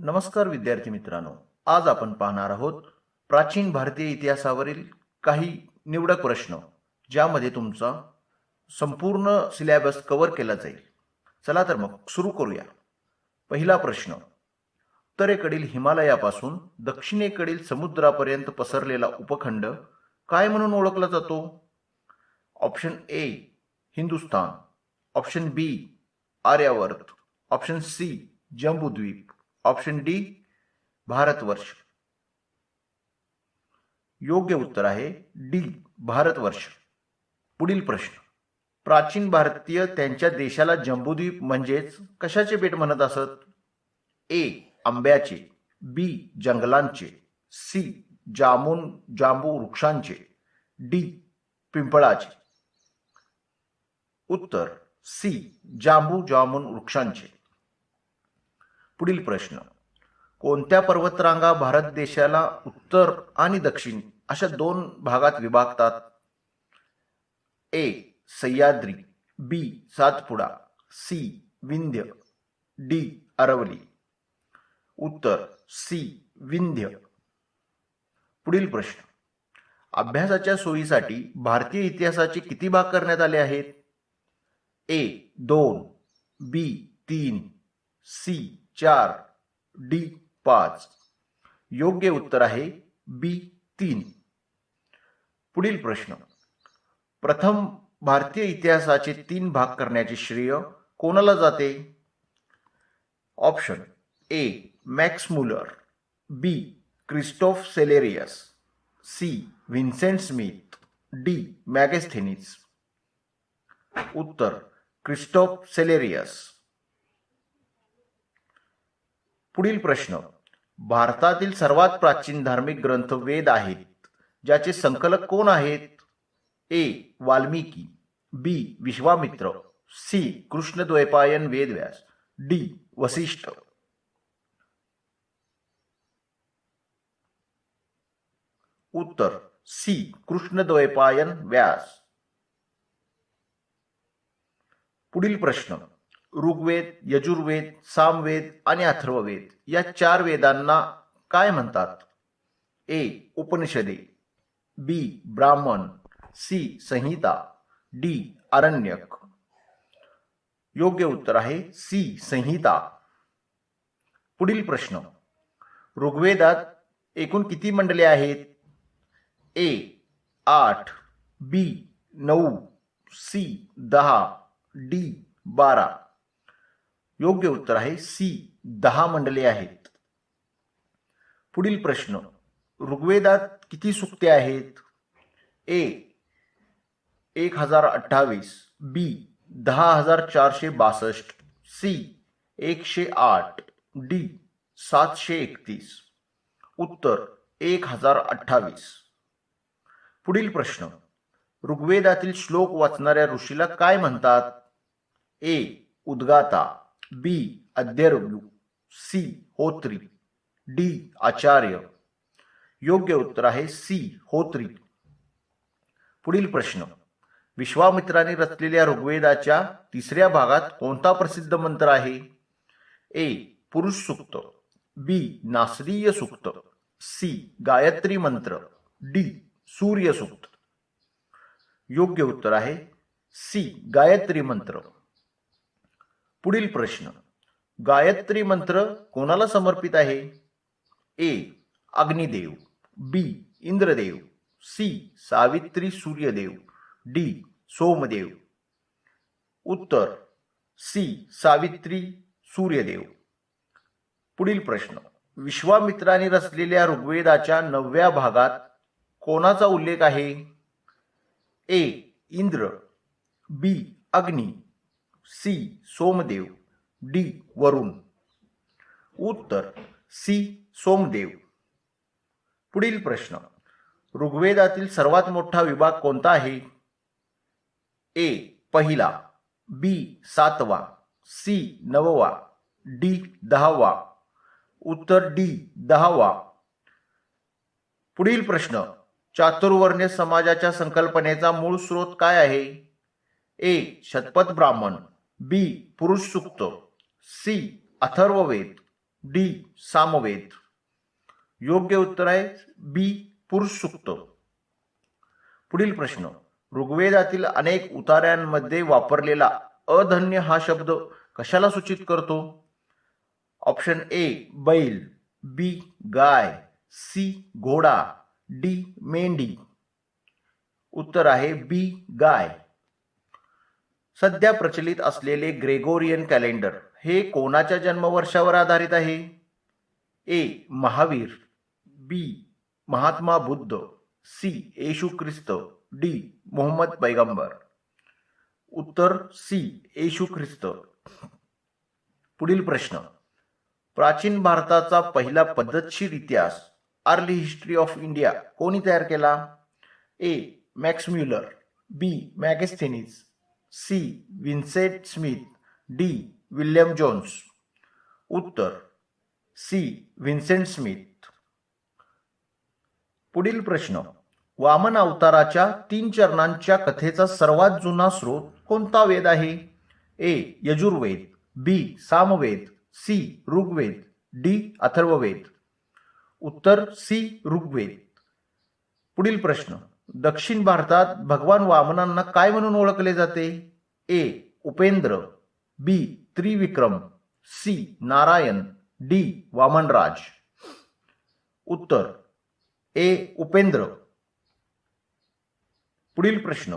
नमस्कार विद्यार्थी मित्रांनो. आज आपण पाहणार आहोत प्राचीन भारतीय इतिहासावरील काही निवडक प्रश्न ज्यामध्ये तुमचा संपूर्ण सिलेबस कव्हर केला जाईल. चला तर मग सुरू करूया. पहिला प्रश्न उत्तरेकडील हिमालयापासून दक्षिणेकडील समुद्रापर्यंत पसरलेला उपखंड काय म्हणून ओळखला जातो? Option A Hindustan option B Aryavarta. Option C Jambudvipa. Option D Bharatvarsha. योग्य उत्तर आहे डी भारतवर्ष. पुढील प्रश्न. प्राचीन भारतीय त्यांच्या देशाला जम्बूद्वीप म्हणजेच कशाचे बेट म्हणत असत? ए आंब्याचे बी जंगलांचे सी जामून जांबू वृक्षांचे डी पिंपळाचे. उत्तर सी जांबू जामुन वृक्षांचे. पुढील प्रश्न. कोणत्या पर्वतरांगा भारत देशाला उत्तर आणि दक्षिण अशा दोन भागात विभागतात? A. Sahyadri B. Satpura C. Vindhya D. Aravalli. उत्तर सी. विंध्य. पुढील प्रश्न. अभ्यासाच्या सोयीसाठी भारतीय इतिहासाचे किती भाग करण्यात आले आहेत? ए. दोन बी. तीन सी. चार डी पाच. योग्य उत्तर आहे बी तीन. पुढील प्रश्न. प्रथम भारतीय इतिहासाचे तीन भाग करण्याचे श्रेय कोणाला जाते? Option A Max Muller B Christoph Cellarius C Vincent Smith D Megasthenes उत्तर क्रिस्टोफ सेलेरियस. पुढील प्रश्न. भारतातील सर्वात प्राचीन धार्मिक ग्रंथ वेद आहेत, ज्याचे संकलक कोण आहेत? A. Valmiki, B. Vishwamitra, C. Krishnadvaipayana Vedavyasa, D. Vasishtha. उत्तर, सी. कृष्णद्वैपायन व्यास. पुढील प्रश्न. ऋग्वेद यजुर्वेद सामवेद आणि अथर्ववेद या चार वेदांना काय म्हणतात? ए. उपनिषदे बी. ब्राह्मण सी. संहिता डी. आरण्यक योग्य उत्तर आहे सी. संहिता. पुढील प्रश्न. ऋग्वेदात एकूण किती मंडले आहेत? ए. आठ बी. नऊ सी. दहा डी. बारा. योग्य उत्तर आहे सी. दहा मंडले आहेत. पुढील प्रश्न. ऋग्वेदात किती सुक्ते आहेत? ए. एक हजार अठ्ठावीस. बी. दहा हजार चारशे बासष्ट. सी. एकशे आठ. डी. सातशे एकतीस. उत्तर. एक हजार अठ्ठावीस. पुढील प्रश्न. ऋग्वेदातील श्लोक वाचणाऱ्या ऋषीला काय म्हणतात? ए. उद्गाता. बी अध्यर्यू सी होत्री डी आचार्य योग्य उत्तर आहे सी होत्री पुढील प्रश्न विश्वामित्राने रचलेल्या ऋग्वेदाच्या तिसऱ्या भागात कोणता प्रसिद्ध मंत्र आहे? ए पुरुष सूक्त. बी नासरीय सूक्त. सी गायत्री मंत्र. डी सूर्य सूक्त. योग्य उत्तर आहे सी गायत्री मंत्र. पुढील प्रश्न. गायत्री मंत्र कोणाला समर्पित आहे? A Agnidev B Indradev C Savitri Suryadev D Somdev. उत्तर सी सावित्री सूर्यदेव. पुढील प्रश्न. विश्वामित्राने रचलेल्या ऋग्वेदाच्या नवव्या भागात कोणाचा उल्लेख आहे? ए इंद्र बी अग्नी सी सोमदेव. डी वरुण. उत्तर सी सोमदेव. पुढील प्रश्न. ऋग्वेदातील सर्वात मोठा विभाग कोणता आहे? ए पहिला. बी सातवा. सी नववा. डी दहावा. उत्तर डी दहावा. पुढील प्रश्न. चातुर्वर्ण्य समाजाच्या संकल्पनेचा मूळ स्रोत काय आहे? ए Shatapatha Brahmana. B Purusha Sukta. C Atharvaveda. D Samaveda. योग्य उत्तर आहे बी पुरुष सुक्त. पुढील प्रश्न. ऋग्वेदातील अनेक उतार्यांमध्ये वापरलेला अधन्य हा शब्द कशाला सूचित करतो? ऑप्शन ए बैल. बी गाय. सी घोडा. डी मेंढी. उत्तर आहे बी गाय. सध्या प्रचलित असलेले ग्रेगोरियन कॅलेंडर हे कोणाच्या जन्मवर्षावर आधारित आहे? A. Mahavir B. Mahatma Buddha C. येशू ख्रिस्त डी. मोहम्मद पैगंबर. उत्तर सी. येशू ख्रिस्त. पुढील प्रश्न. प्राचीन भारताचा पहिला पद्धतशीर इतिहास अर्ली हिस्ट्री ऑफ इंडिया कोणी तयार केला? A. Max Muller B. Megasthenes C. Vincent Smith D. William Jones. उत्तर सी. Vincent Smith. पुढील प्रश्न. वामन अवताराच्या तीन चरणांच्या कथेचा सर्वात जुना स्रोत कोणता वेद आहे? A. Yajurveda B. Samaveda C. Rigveda D. Atharvaveda. उत्तर सी. ऋग्वेद. पुढील प्रश्न. दक्षिण भारतात भगवान वामनांना काय म्हणून ओळखले जाते? A Upendra B Trivikrama C Narayan D Vamanraj. उत्तर ए उपेंद्र. पुढील प्रश्न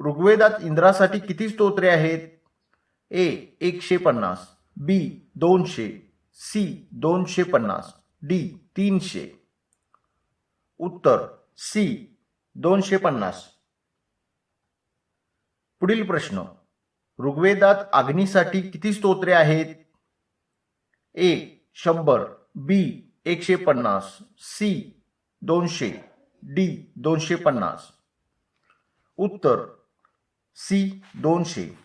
ऋग्वेदात इंद्रासाठी किती स्तोत्रे आहेत? ए एकशे पन्नास बी दोनशे सी दोनशे पन्नास डी तीनशे. उत्तर सी दोनशे पन्नास. पुढील प्रश्न. ऋग्वेदात अग्नीसाठी किती स्तोत्रे आहेत? ए शंभर बी एकशे पन्नास सी दोनशे डी दोनशे पन्नास. उत्तर सी दोनशे.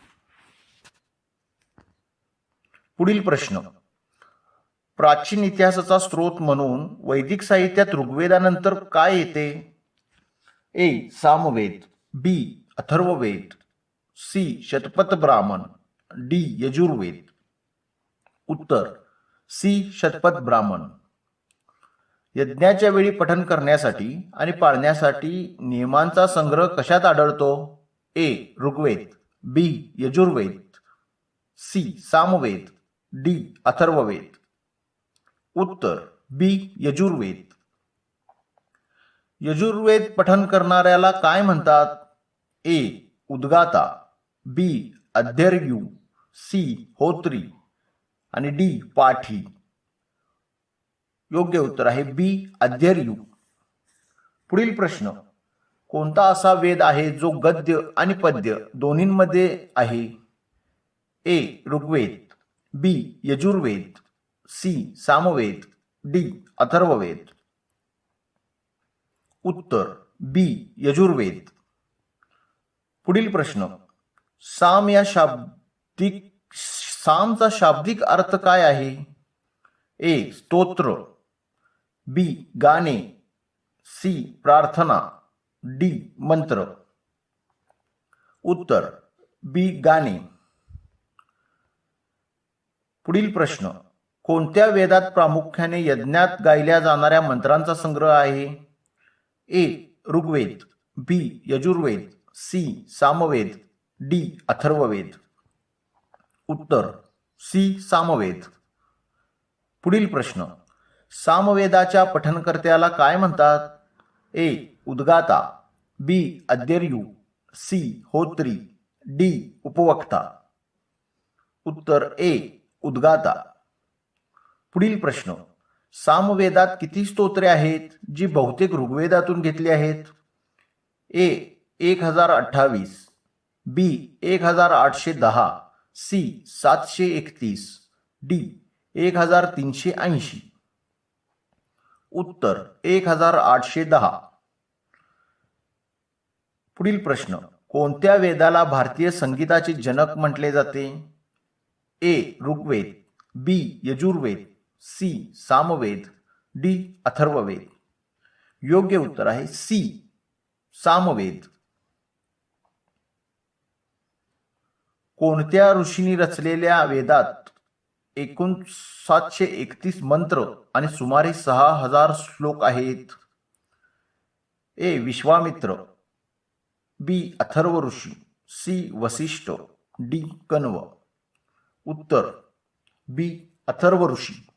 पुढील प्रश्न. प्राचीन इतिहासाचा स्रोत म्हणून वैदिक साहित्यात ऋग्वेदानंतर काय येते? A Samaveda. B Atharvaveda. C Shatapatha Brahmana D Yajurveda. उत्तर. सी शतपथ ब्राह्मण यज्ञाच्या वेळी पठन करण्यासाठी आणि पाळण्यासाठी नियमांचा संग्रह कशात आढळतो? A Rigveda. B Yajurveda. C Samaveda. D Atharvaveda. उत्तर. बी यजुर्वेद. यजुर्वेद पठन करणाऱ्याला काय म्हणतात? ए. उद्गाता बी. अध्यर्यू सी. होत्री आणि डी. पाठी. योग्य उत्तर आहे बी. अध्यर्यू. पुढील प्रश्न. कोणता असा वेद आहे जो गद्य आणि पद्य दोन्हींमध्ये आहे? A. Rigveda B. Yajurveda C. Samaveda D. Atharvaveda. उत्तर बी यजुर्वेद. पुढील प्रश्न. साम या शाब्दिक सामचा शाब्दिक अर्थ काय आहे? ए स्तोत्र. बी गाणे. सी प्रार्थना. डी मंत्र. उत्तर बी गाणे. पुढील प्रश्न. कोणत्या वेदात प्रामुख्याने यज्ञात गायल्या जाणाऱ्या मंत्रांचा संग्रह आहे? A Rigveda B Yajurveda C Samaveda D Atharvaveda. उत्तर सी सामवेद. पुढील प्रश्न सामवेदाच्या पठनकर्त्याला काय म्हणतात? ए उद्गाता बी अध्यर्यू सी होत्री डी उपवक्ता. उत्तर ए उद्गाता. पुढील प्रश्न सामवेदात किती स्तोत्रे आहेत जी बहुतेक ऋग्वेदातून घेतली आहेत? ए एक हजार अठ्ठावीस बी एक हजार आठशे दहा सी सातशे एकतीस डी एक हजार तीनशे ऐंशी. उत्तर एक हजार आठशे दहा. पुढील प्रश्न कोणत्या वेदाला भारतीय संगीताचे जनक म्हटले जाते? A Rigveda B Yajurveda C Samaveda D Atharvaveda. योग्य उत्तर आहे सी सामवेद. कोणत्या ऋषींनी रचलेल्या वेदात एकूण सातशे एकतीस मंत्र आणि सुमारे सहा हजार श्लोक आहेत? A Vishwamitra B Atharva Rishi C Vasishtha D Kanva. उत्तर बी अथर्व ऋषी.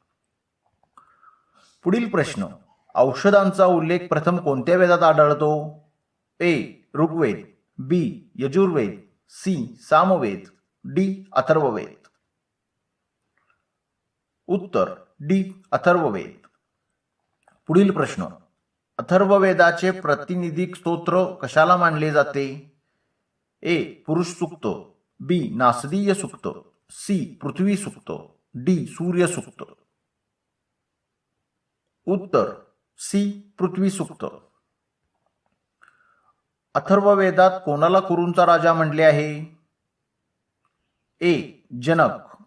पुढील प्रश्न. औषधांचा उल्लेख प्रथम कोणत्या वेदात आढळतो? A. Rigveda. B. Yajurveda. C. Samaveda. D. Atharvaveda. उत्तर. डी. अथर्ववेद. पुढील प्रश्न. अथर्ववेदाचे प्रातिनिधिक स्तोत्र कशाला मानले जाते? ए. पुरुष सुक्त. बी. नासदीय सुक्त. सी. पृथ्वी सुक्त. डी. सूर्य सुक्त. उत्तर. सी. पृथ्वी सुक्त अथर्ववेदात कोणाला कुरूंचा राजा म्हणले आहे? A. Janak.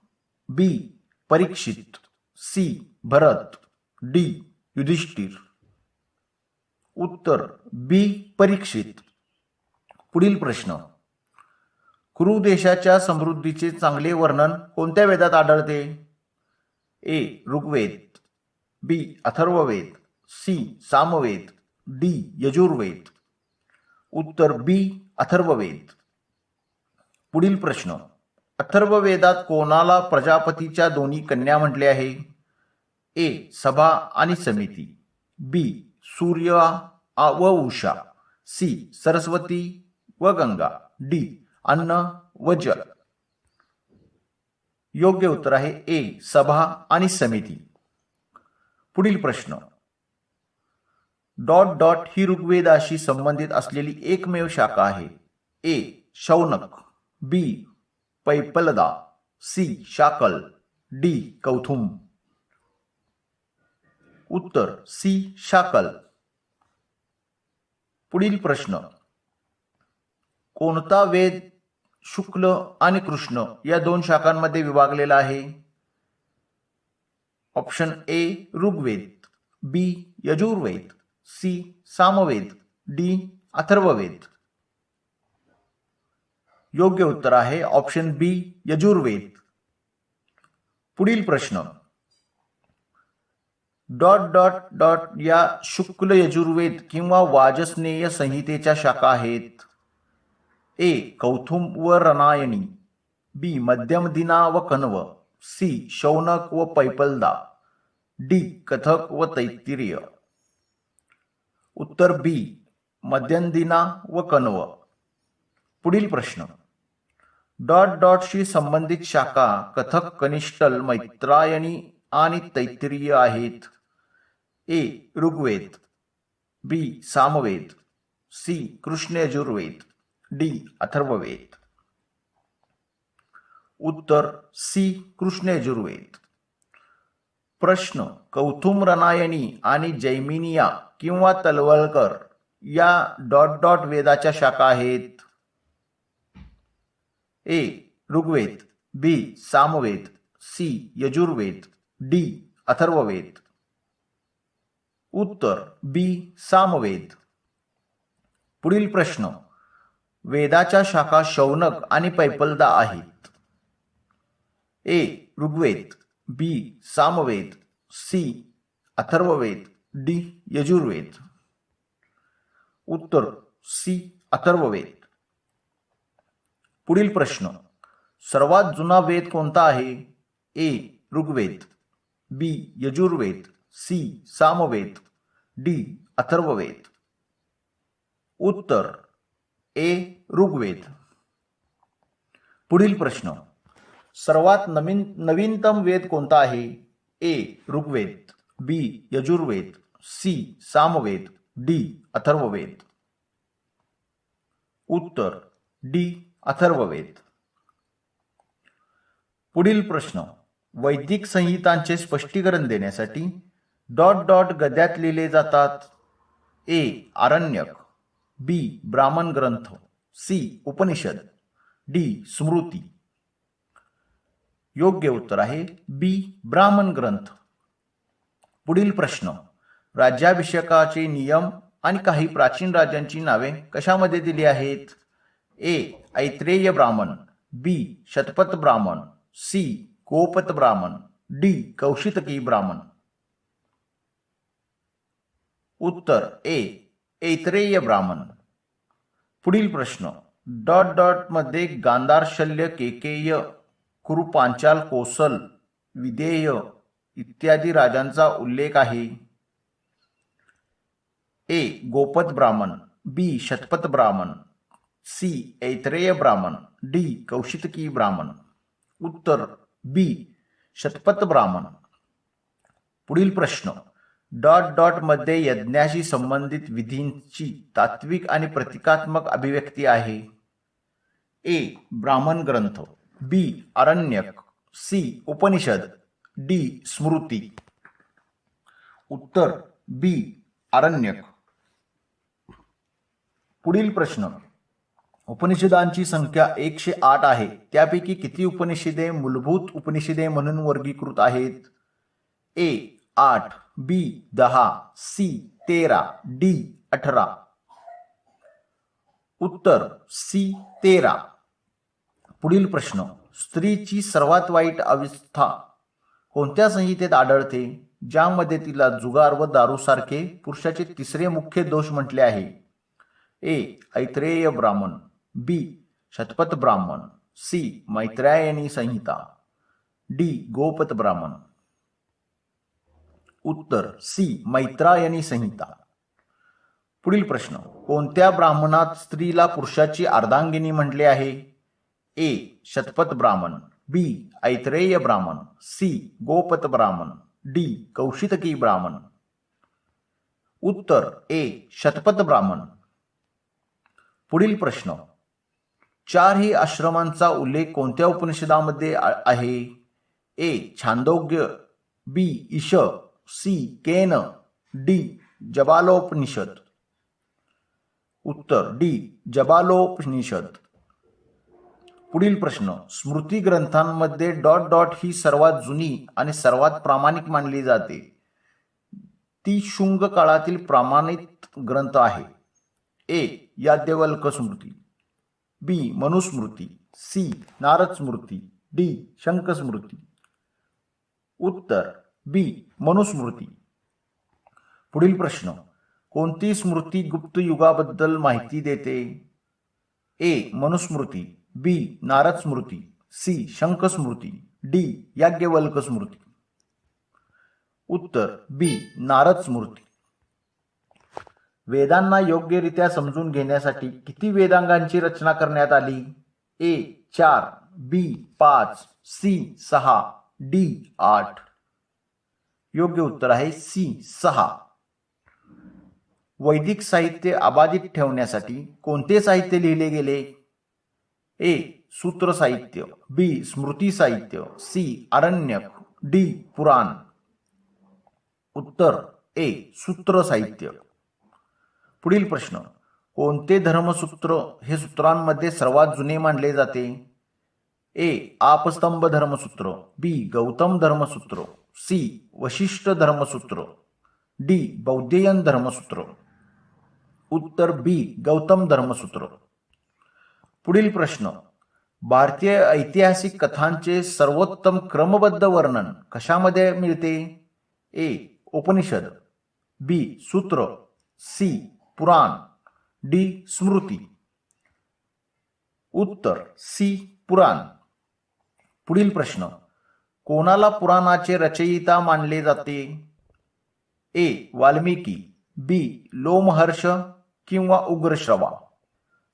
B. Parikshit. C. Bharat. D. Yudhishthir. उत्तर. बी. परीक्षित. पुढील प्रश्न. कुरु देशाच्या समृद्धीचे चांगले वर्णन कोणत्या वेदात आढळते? A. Rigveda. B Atharvaveda C Samaveda D Yajurveda. उत्तर बी अथर्ववेद. पुढील प्रश्न. अथर्ववेदात कोणाला प्रजापतीच्या दोन्ही कन्या म्हटले आहे? ए सभा आणि समिती. बी सूर्य आ- व उषा. सी सरस्वती व गंगा. डी अन्न व जल. योग्य उत्तर आहे ए सभा आणि समिती. पुढील प्रश्न. डॉट डॉट ही ऋग्वेदाशी संबंधित असलेली एकमेव शाखा आहे. A Shaunaka. B Paippalada. C Shakala. D Kauthuma. उत्तर सी शाकल. पुढील प्रश्न. कोणता वेद शुक्ल आणि कृष्ण या दोन शाखांमध्ये विभागलेला आहे? Option A Rigveda B Yajurveda C Samaveda D Atharvaveda. योग्य उत्तर आहे ऑप्शन बी यजुर्वेद. पुढील प्रश्न. डॉट डॉट डॉट या शुक्ल यजुर्वेद किंवा वाजस्नेय संहितेच्या शाखा आहेत. ए कौथुम व रनायणी. बी मध्यमदिना व कण्व. सी शौनक व पैपलदा. डी कथक व तैत्तिरीय. उत्तर बी मध्यंदिना व कण्व. पुढील प्रश्न. डॉट डॉटशी संबंधित शाखा कथक कनिष्ठल मैत्रायणी आणि तैत्तिरीय आहेत. A Rigveda. B Samaveda. C Krishna Yajurveda D Atharvaveda. उत्तर सी कृष्ण यजुर्वेद प्रश्न कौथुम रनायणी आणि जैमिनिया किंवा तलवलकर या डॉट डॉट वेदाच्या शाखा आहेत? A Rigveda B Samaveda C Yajurveda D Atharvaveda. उत्तर बी सामवेद. पुढील प्रश्न वेदाच्या शाखा शौनक आणि पैपलदा आहेत? A Rigveda B Samaveda C Atharvaveda D Yajurveda उत्तर सी अथर्ववेद पुढील प्रश्न. सर्वात जुना वेद कोणता आहे? A Rigveda. B Yajurveda. C Samaveda. D Atharvaveda. उत्तर. ए ऋग्वेद. पुढील प्रश्न. सर्वात नवीन नवीनतम वेद कोणता आहे? A Rigveda B Yajurveda C Samaveda D Atharvaveda. उत्तर डी अथर्ववेद. पुढील प्रश्न. वैदिक संहितांचे स्पष्टीकरण देण्यासाठी डॉट डॉट गद्यात लिहिले जातात. ए आरण्यक बी ब्राह्मण ग्रंथ सी उपनिषद डी स्मृती. योग्य उत्तर आहे बी ब्राह्मण ग्रंथ. पुढील प्रश्न. राज्याभिषेकाचे नियम आणि काही प्राचीन राजांची नावे कशामध्ये दिली आहेत? ए ऐत्रेय ब्राह्मण बी शतपथ ब्राह्मण सी कोपत ब्राह्मण डी कौशितकी ब्राह्मण. उत्तर ए ऐत्रेय ब्राह्मण. पुढील प्रश्न. डॉट डॉटमध्ये गांधार शल्य केकेय कुरु पांचाल कोसल विदेय इत्यादी राजांचा उल्लेख आहे. ए. गोपत ब्राह्मण बी. शतपथ ब्राह्मण सी. ऐत्रेय ब्राह्मण डी. कौशितकी ब्राह्मण. उत्तर बी. शतपथ ब्राह्मण. पुढील प्रश्न. डॉट डॉटमध्ये यज्ञाशी संबंधित विधींची तात्विक आणि प्रतिकात्मक अभिव्यक्ती आहे. ए. ब्राह्मण ग्रंथ. B Aranyaka. C Upanishad. D Smriti. उत्तर बी अरण्यक. पुढील प्रश्न. उपनिषदांची संख्या एकशे आठ आहे. त्यापैकी किती उपनिषदे मूलभूत उपनिषदे म्हणून वर्गीकृत आहेत? ए आठ. बी दहा. सी तेरा. डी अठरा. उत्तर सी तेरा. पुढील प्रश्न स्त्रीची सर्वात वाईट अवस्था कोणत्या संहितेत आढळते? ज्यामध्ये तिला जुगार व दारूसारखे पुरुषाचे तिसरे मुख्य दोष म्हटले आहे. ए ऐत्रेय ब्राह्मण. बी शतपथ ब्राह्मण. सी मैत्रायणी संहिता. डी गोपत ब्राह्मण. उत्तर सी मैत्रायणी संहिता. पुढील प्रश्न कोणत्या ब्राह्मणात स्त्रीला पुरुषाची अर्धांगिनी म्हटले आहे? ए शतपथ ब्राह्मण बी ऐत्रेय ब्राह्मण सी गोपत ब्राह्मण डी कौशितकी ब्राह्मण उत्तर ए शतपथ ब्राह्मण पुढील प्रश्न. चारही आश्रमांचा उल्लेख कोणत्या उपनिषदामध्ये आ- आहे? A Chandogya B Isha C Kena D Jabalopanishad. उत्तर डी जबालोपनिषद. पुढील प्रश्न. स्मृती ग्रंथांमध्ये डॉट डॉट ही सर्वात जुनी आणि सर्वात प्रामाणिक मानली जाते. ती शुंग काळातील प्रामाणित ग्रंथ आहे. A. Yajnavalkya Smriti. B. Manusmriti. C. Narada Smriti D. Shankha Smriti उत्तर. बी. मनुस्मृती. पुढील प्रश्न. कोणती स्मृती गुप्त युगाबद्दल माहिती देते? ए. मनुस्मृती. बी नारद स्मृती सी शंख स्मृती डी याज्ञवल्क स्मृती उत्तर बी नारद स्मृती वेदांना योग्यरित्या समजून घेण्यासाठी किती वेदांगांची रचना करण्यात आली? ए चार बी पाच सी सहा डी आठ. योग्य उत्तर आहे सी सहा. वैदिक साहित्य अबाधित ठेवण्यासाठी कोणते साहित्य लिहिले गेले? ए सूत्र साहित्य बी स्मृती साहित्य सी अरण्यक डी पुराण. उत्तर ए सूत्र साहित्य पुढील प्रश्न कोणते धर्मसूत्र हे सूत्रांमध्ये सर्वात जुने मानले जाते? A Apastamba Dharmasutra B Gautama Dharmasutra C Vashishtha Dharmasutra D Baudhayana Dharmasutra. उत्तर बी गौतम धर्मसूत्र. पुढील प्रश्न. भारतीय ऐतिहासिक कथांचे सर्वोत्तम क्रमबद्ध वर्णन कशामध्ये मिळते? ए. Upanishad. B. Sutra. C. Purana. D. Smriti. उत्तर. सी. पुराण. पुढील प्रश्न. कोणाला पुराणाचे रचयिता मानले जाते? ए. वाल्मिकी. बी. लोमहर्ष किंवा उग्रश्रवा.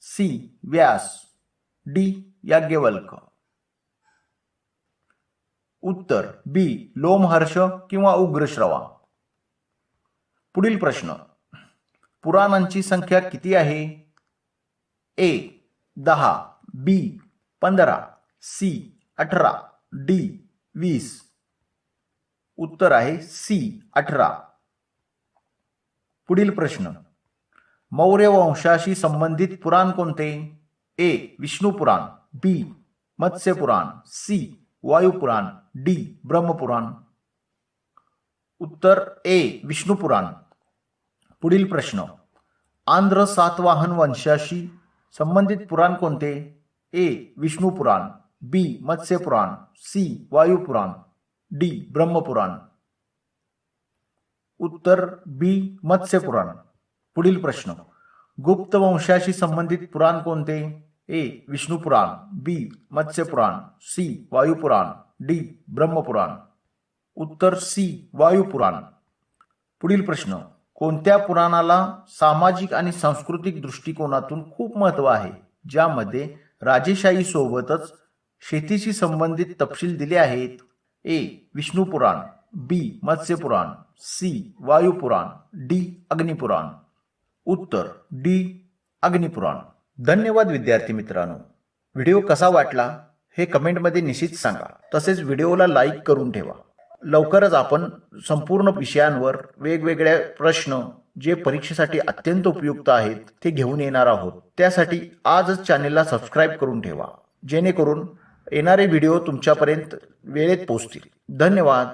सी. व्यास. डी याज्ञवल्क. उत्तर बी लोमहर्ष किंवा उग्रश्रवा. पुढील प्रश्न. पुराणांची संख्या किती आहे? ए दहा बी पंधरा सी अठरा डी वीस. उत्तर आहे सी अठरा. पुढील प्रश्न. मौर्य वंशाशी संबंधित पुराण कोणते? ए विष्णू पुराण बी मत्स्य पुराण सी वायुपुराण डी ब्रह्मपुराण उत्तर ए विष्णू पुराण पुढील प्रश्न आंध्र सातवाहन वंशाशी संबंधित पुराण कोणते A Vishnu Purana B Matsyapurana C Vayupurana D Brahmapurana उत्तर बी मत्स्यपुराण पुढील प्रश्न गुप्त वंशाशी संबंधित पुराण कोणते? A Vishnupurana B Matsyapurana C Vayupurana D Brahmapurana उत्तर सी वायुपुराण पुढील प्रश्न कोणत्या पुराणाला सामाजिक आणि सांस्कृतिक दृष्टिकोनातून खूप महत्त्व आहे? ज्यामध्ये राजेशाही सोबतच शेतीशी संबंधित तपशील दिले आहेत. A Vishnupurana B Matsyapurana C Vayupurana D Agnipurana. उत्तर डी अग्निपुराण धन्यवाद विद्यार्थी मित्रांनो. व्हिडिओ कसा वाटला हे कमेंटमध्ये निश्चित सांगा. तसेच व्हिडिओला लाईक करून ठेवा. लवकरच आपण संपूर्ण विषयांवर वेगवेगळ्या प्रश्न जे परीक्षेसाठी अत्यंत उपयुक्त आहेत ते घेऊन येणार आहोत. त्यासाठी आजच चॅनेलला सबस्क्राईब करून ठेवा. जेणेकरून येणारे व्हिडिओ तुमच्यापर्यंत वेळेत पोहोचतील. धन्यवाद.